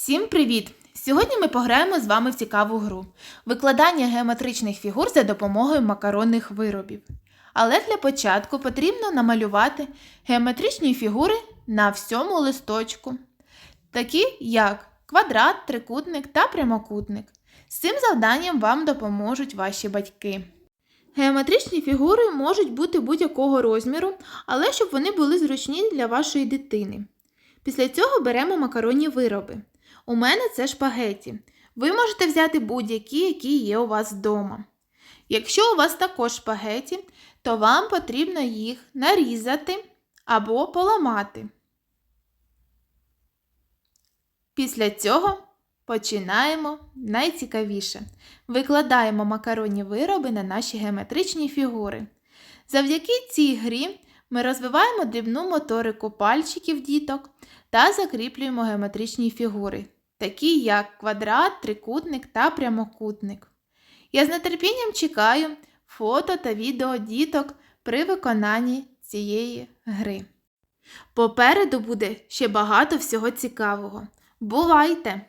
Всім привіт! Сьогодні ми пограємо з вами в цікаву гру викладання геометричних фігур за допомогою макаронних виробів. Але для початку потрібно намалювати геометричні фігури на всьому листочку, такі як квадрат, трикутник та прямокутник. З цим завданням вам допоможуть ваші батьки. Геометричні фігури можуть бути будь-якого розміру, але щоб вони були зручні для вашої дитини. Після цього беремо макаронні вироби. У мене це шпагеті. Ви можете взяти будь-які, які є у вас вдома. Якщо у вас також шпагеті, то вам потрібно їх нарізати або поламати. Після цього починаємо найцікавіше. Викладаємо макаронні вироби на наші геометричні фігури. Завдяки цій грі ми розвиваємо дрібну моторику пальчиків діток та закріплюємо геометричні фігури, такі як квадрат, трикутник та прямокутник. Я з нетерпінням чекаю фото та відео діток при виконанні цієї гри. Попереду буде ще багато всього цікавого. Бувайте!